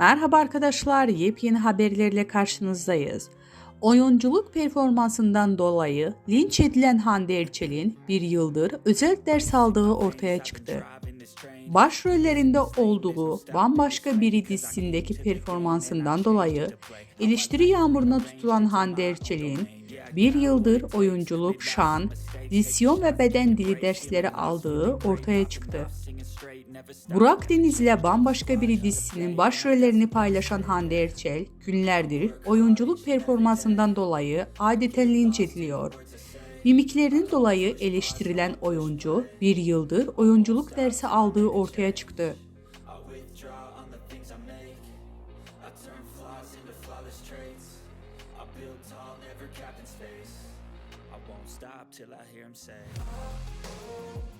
Merhaba arkadaşlar, yepyeni haberlerle karşınızdayız. Oyunculuk performansından dolayı linç edilen Hande Erçel'in bir yıldır özel ders aldığı ortaya çıktı. Başrollerinde olduğu Bambaşka Biri dizisindeki performansından dolayı eleştiri yağmuruna tutulan Hande Erçel'in bir yıldır oyunculuk, şan, dizisyon ve beden dili dersleri aldığı ortaya çıktı. Burak Deniz ile Bambaşka Biri dizisinin başrollerini paylaşan Hande Erçel, günlerdir oyunculuk performansından dolayı adeta linç ediliyor. Mimiklerinin dolayı eleştirilen oyuncu, bir yıldır oyunculuk dersi aldığı ortaya çıktı. tall, never capped in space. I won't stop till I hear him say. Oh, oh.